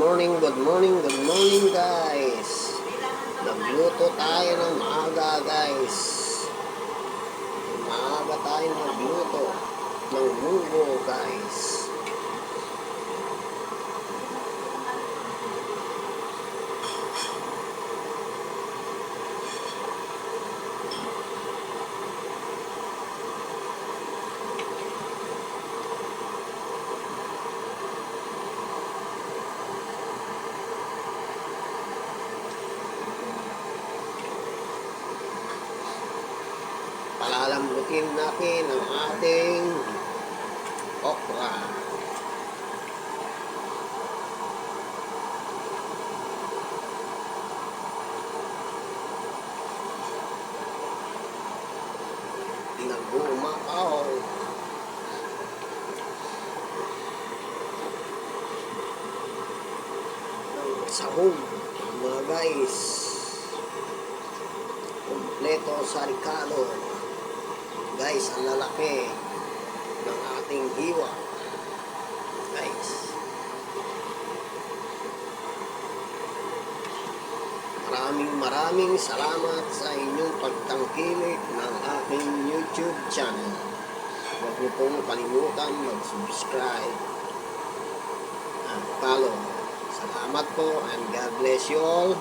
morning, good morning, good morning guys. Nagluto tayo ng maaga guys. Maaga tayo nagluto ng munggo guys. Palalambutin natin ang ating okra. Nagumakaw. Sahog, mga guys. Kompleto sa ricado. Guys, ang lalaki ng ating hiwa. Guys. Maraming maraming salamat sa inyong pagtangkilik ng aking YouTube channel. Huwag niyo pong kalimutan mag-subscribe at follow. Salamat po and God bless you all.